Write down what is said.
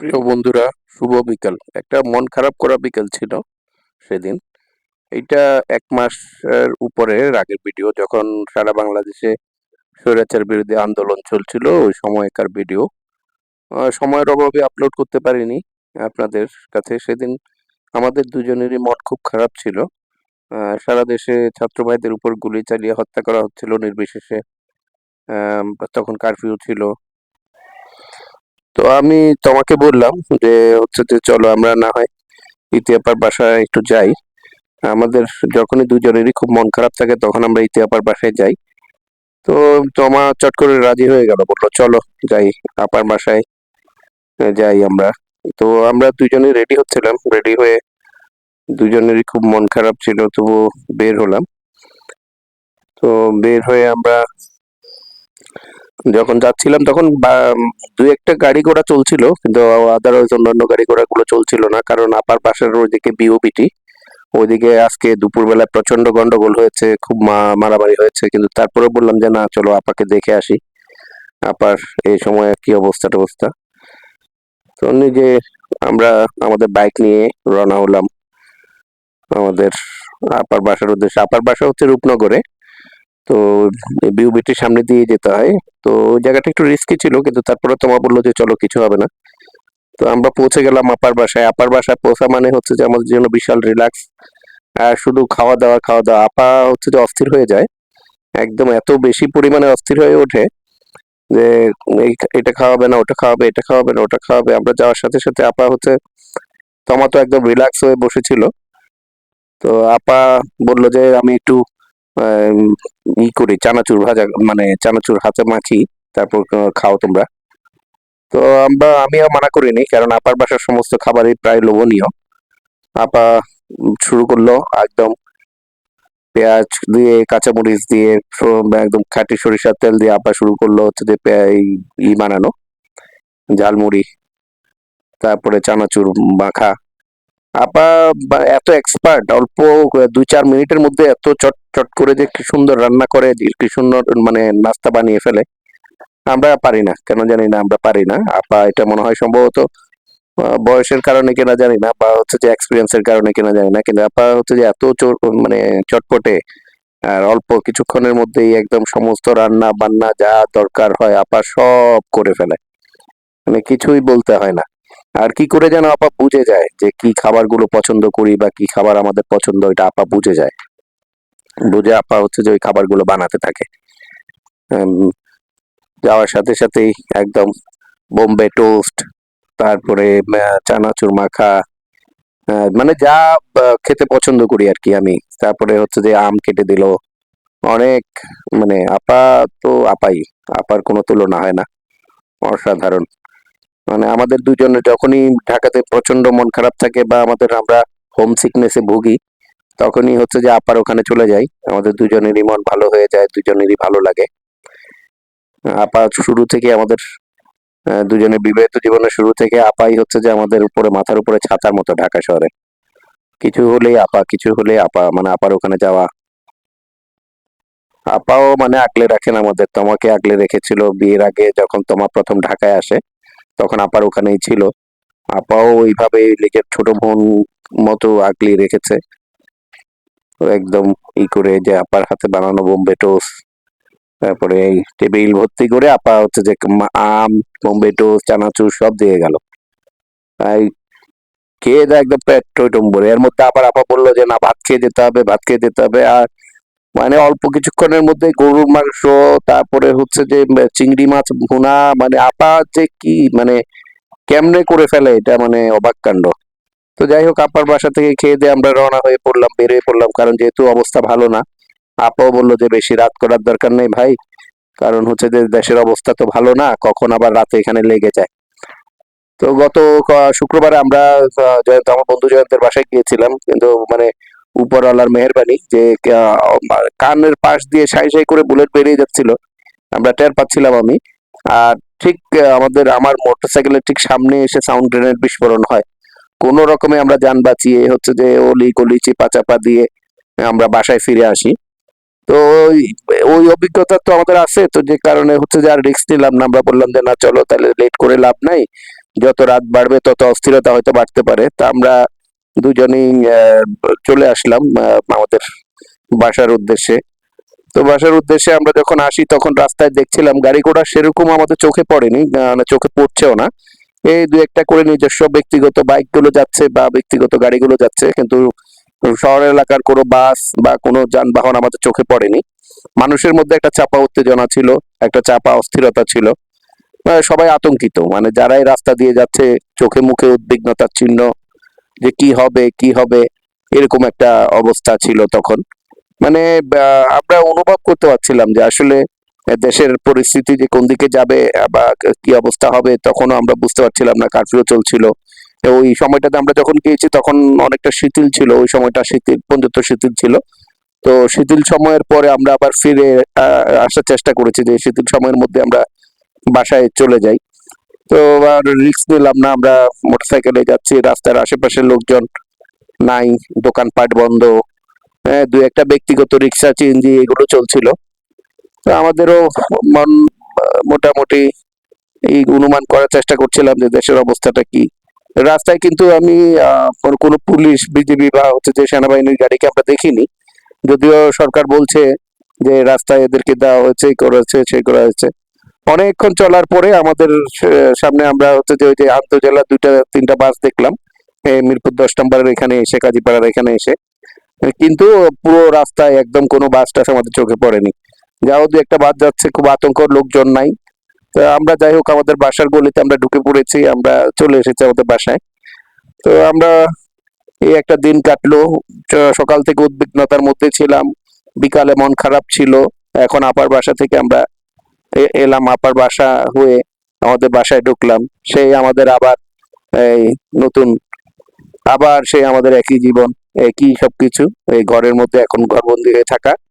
প্রিয় বন্ধুরা, শুভ বিকাল। একটা মন খারাপ করা বিকেল ছিল সেদিন। এইটা এক মাসের উপরে আগের ভিডিও, যখন সারা বাংলাদেশে স্বৈরাচার বিরোধী আন্দোলন চলছিল, ওই সময়কার ভিডিও। সময়ের অভাবে আপলোড করতে পারিনি আপনাদের কাছে। সেদিন আমাদের দুজনেরই মন খুব খারাপ ছিল। সারা দেশে ছাত্র ভাইদের উপর গুলি চালিয়ে হত্যা করা হচ্ছিল নির্বিশেষে। তখন কারফিউ ছিল। তো আমি তোমাকে বললাম যে হচ্ছে যে চলো আমরা না হয় ইতিহাপার বাসায় একটু যাই। আমাদের যখনই দুজনেরই খুব মন খারাপ থাকে তখন আমরা ইতিহাপার বাসায় যাই। তো তোমা চট করে রাজি হয়ে গেল, বলল চলো যাই আপার বাসায় যাই আমরা। তো আমরা দুজনেই রেডি হচ্ছিলাম রেডি হয়ে দুজনেরই খুব মন খারাপ ছিল তবু বের হলাম। তো বের হয়ে আমরা যখন যাচ্ছিলাম তখন দু একটা গাড়ি ঘোড়া চলছিল, কিন্তু আদারওয়াইজ অন্যান্য গাড়ি ঘোড়াগুলো চলছিল না, কারণ আপার পাশের ওইদিকে বিওবিটি ওইদিকে আজকে দুপুরবেলা প্রচণ্ড গন্ডগোল হয়েছে, খুব মারামারি হয়েছে, কিন্তু তারপরে বললাম যে না, চলো আপাকে দেখে আসি, আপার এই সময় কি অবস্থা টবস্থা। তো নিজে আমরা আমাদের বাইক নিয়ে রওনা হলাম, আমাদের আপার বাসার উদ্দেশ্যে আপার বাসা হচ্ছে রূপনগরে। তো বিউবিটির সামনে দিয়ে যেতে হয়। তো জায়গাটা একটু রিস্কি ছিল, কিন্তু তারপরে তোমা বলল যে, চলো, কিছু হবে না। তো আমরা পৌঁছে গেলাম আপার বাসায়। আপার বাসায় পৌঁছা মানে হচ্ছে যে, আমাদের জন্য বিশাল রিল্যাক্স আর শুধু খাওয়া দাওয়া খাওয়া দাওয়া। আপা হচ্ছে যে, অস্থির হয়ে যায়। একদম এত বেশি পরিমাণে অস্থির হয়ে ওঠে যে এটা খাওয়াবে না, ওটা খাওয়াবে, এটা খাওয়াবে না, ওটা খাওয়াবে। আমরা যাওয়ার সাথে সাথে আপা হচ্ছে, তোমা তো একদম রিল্যাক্স হয়ে বসেছিল। তো আপা বলল যে, আমি একটু ই করি, চানাচুর ভাজা মানে চানাচুর হাঁচা মাখি তারপর খাও তোমরা। তো আমরা, আমিও মানা করিনি, কারণ আপার বাসার সমস্ত খাবারই প্রায় লোভনীয়। আপা শুরু করল একদম পেঁয়াজ দিয়ে, কাঁচামরিচ দিয়ে একদম খাঁটি সরিষার তেল দিয়ে আপা শুরু করল হচ্ছে যে ই বানানো, ঝালমুড়ি, তারপরে চানাচুর মাখা আপা এত এক্সপার্ট অল্প দুই চার মিনিটের মধ্যে এত চট চট করে যে কি সুন্দর রান্না করে কি সুন্দর মানে নাস্তা বানিয়ে ফেলে, আমরা পারি না। কেন জানি না, আমরা পারি না। আপা, এটা মনে হয় সম্ভবত বয়সের কারণে কিনা জানি না, বা হচ্ছে যে এক্সপিরিয়েন্সের কারণে কিনা জানি না, কিন্তু আপা হচ্ছে যে এত মানে চটপটে, আর অল্প কিছুক্ষণের মধ্যেই একদম সমস্ত রান্না বান্না যা দরকার হয়, আপা সব করে ফেলে। মানে কিছুই বলতে হয় না। আর কি করে যেন আপা বুঝে যায় যে কি খাবারগুলো পছন্দ করি বা কি খাবার আমাদের পছন্দ এটা আপা বুঝে যায়। বুঝে আপা হচ্ছে যে ওই খাবারগুলো বানাতে থাকে। যাওয়ার সাথে সাথেই একদম বোম্বে টোস্ট, তারপরে চানাচুর মাখা মানে যা খেতে পছন্দ করি আর কি আমি। তারপরে হচ্ছে যে আম কেটে দিল। অনেক মানে আপা তো আপাই, আপার কোনো তুলনা হয় না। অসাধারণ। মানে আমাদের দুজনের যখনই ঢাকাতে প্রচণ্ড মন খারাপ থাকে বা আমাদের আমরা হোম সিকনেসে ভুগি, তখনই হচ্ছে যে আপার ওখানে চলে যাই। আমাদের দুজনেরই মন ভালো হয়ে যায় দুজনেরই ভালো লাগে। আপা শুরু থেকে আমাদের দুজনের বিবাহিত জীবনের শুরু থেকে আপাই হচ্ছে যে আমাদের উপরে, মাথার উপরে ছাতার মতো ঢাকা শহরে। কিছু হলেই আপা, কিছু হলেই আপা মানে আপার ওখানে যাওয়া। আপাও মানে আগলে রাখেন আমাদের। তোমাকে আগলে রেখেছিল বিয়ের আগে যখন তোমার প্রথম ঢাকায় আসে। তখন আপার ওখানেই ছিল। আপাও ওইভাবে নিজের ছোট বোন মতো আগলি রেখেছে। একদম ই করে যে আপার হাতে বানানো বোম্বে টোস্ট। তারপরে এই টেবিল ভর্তি করে আপা হচ্ছে যে আম, বোম্বে টোস্ট, চানাচুর সব দিয়ে গেল। তাই খেয়ে দেয় একদম পেট টইটম ভরে এর মধ্যে আবার আপা বলল যে, না, ভাত খেয়ে যেতে হবে, ভাত খেয়ে যেতে হবে। আর মানে অল্প কিছুক্ষণের মধ্যে গরুর মাংস, তারপরে হচ্ছে যে চিংড়ি মাছ, ভুনা মানে আপা যে কি মানে কেমনে করে ফেলে এটা মানে অবাক কাণ্ড। তো যাই হোক, আপার বাসা থেকে খেয়ে দিয়ে আমরা রওনা হয়ে পড়লাম, বেরিয়ে পড়লাম, কারণ যেহেতু অবস্থা ভালো না, আপাও বলল যে বেশি রাত করার দরকার নেই ভাই, কারণ হচ্ছে যে দেশের অবস্থা তো ভালো না, কখন আবার রাতে এখানে লেগে যায়। তো গত শুক্রবারে আমরা জয়ন্ত, আমার বন্ধু জয়ন্তের বাসায় গিয়েছিলাম, কিন্তু মানে উপরওয়ালার মেহেরবানি যে কানের পাশ দিয়ে সাই সাই করে বুলেট বেরিয়ে যাচ্ছিল। আমরা টের পাচ্ছিলাম আমি। আর ঠিক আমাদের, আমার মোটরসাইকেলের ঠিক সামনে এসে সাউন্ড গ্রেনেড বিস্ফোরণ হয়। কোনো রকমে আমরা যান বাঁচিয়ে হচ্ছে যে, অলি গলি চিপা চাপা দিয়ে আমরা বাসায় ফিরে আসি। তো ওই অভিজ্ঞতা তো আমাদের আছে। তো যে কারণে হচ্ছে যে আর রিস্ক নিলাম না। আমরা বললাম যে, না, চলো, তাহলে লেট করে লাভ নাই। যত রাত বাড়বে, তত অস্থিরতা হয়তো বাড়তে পারে। তা আমরা দুজনেই চলে আসলাম আমাদের বাসার উদ্দেশ্যে। তো বাসার উদ্দেশ্যে আমরা যখন আসি, তখন রাস্তায় দেখছিলাম গাড়ি ঘোড়া সেরকম আমাদের চোখে পড়েনি চোখে পড়ছেও না। এই দু একটা করে নিজস্ব ব্যক্তিগত বাইকগুলো যাচ্ছে বা ব্যক্তিগত গাড়িগুলো যাচ্ছে, কিন্তু শহর এলাকার কোনো বাস বা কোনো যানবাহন আমাদের চোখে পড়েনি। মানুষের মধ্যে একটা চাপা উত্তেজনা ছিল, একটা চাপা অস্থিরতা ছিল। সবাই আতঙ্কিত মানে যারাই রাস্তা দিয়ে যাচ্ছে, চোখে মুখে উদ্বিগ্নতার চিহ্ন যে কি হবে কি হবে, এরকম একটা অবস্থা ছিল তখন। মানে আমরা অনুভব করতে পারছিলাম যে আসলে দেশের পরিস্থিতি যে কোন দিকে যাবে বা কি অবস্থা হবে তখনও আমরা বুঝতে পারছিলাম না কারফিউ চলছিল। ওই সময়টাতে আমরা যখন গিয়েছি তখন অনেকটা শিথিল ছিল, ওই সময়টা শিথিল, পর্যন্ত শিথিল ছিল। তো শিথিল সময়ের পরে আমরা আবার ফিরে আসার চেষ্টা করেছি যে শিথিল সময়ের মধ্যে আমরা বাসায় চলে যাই। তো আর রিস্ক নিলাম না, আমরা মোটরসাইকেলে যাচ্ছি, রাস্তার আশেপাশের লোকজন নাই, দোকানপাট বন্ধ। হ্যাঁ দু একটা ব্যক্তিগত রিক্সা চিনজি এগুলো চলছিল। তো আমাদেরও মন, মোটামুটি এই অনুমান করার চেষ্টা করছিলাম যে দেশের অবস্থাটা কি। রাস্তায় কিন্তু আমি কোনো পুলিশ বিজেপি বা হচ্ছে যে সেনাবাহিনীর গাড়িকে আমরা দেখিনি। যদিও সরকার বলছে যে রাস্তায় এদেরকে দেওয়া হয়েছে এই করা হয়েছে, সেই করা হয়েছে। অনেকক্ষণ চলার পরে আমাদের সামনে আমরা হচ্ছে যে ওই যে আন্তজেলা দুইটা, তিনটা বাস দেখলাম। মিরপুর দশ নম্বরের এখানে এসে, কাজীপাড়ার এখানে এসে। কিন্তু পুরো রাস্তায় একদম কোনো বাস টাস আমাদের চোখে পড়েনি। যাও, দু একটা বাস যাচ্ছে, খুব আতঙ্ক লোকজন নাই। তো আমরা যাই হোক, আমাদের বাসার গলিতে আমরা ঢুকে পড়েছি, আমরা চলে এসেছি আমাদের বাসায়। তো আমরা এই একটা দিন কাটলো। সকাল থেকে উদ্বিগ্নতার মধ্যে ছিলাম। বিকালে মন খারাপ ছিল। এখন আপার বাসা থেকে আমরা এলাম, আপার বাসা হয়ে আমাদের বাসায় ঢুকলাম। সেই আমাদের আবার এই নতুন, আবার সেই আমাদের একই জীবন, একই সবকিছু, এই ঘরের মধ্যে এখন ঘরবন্দি হয়ে থাকা।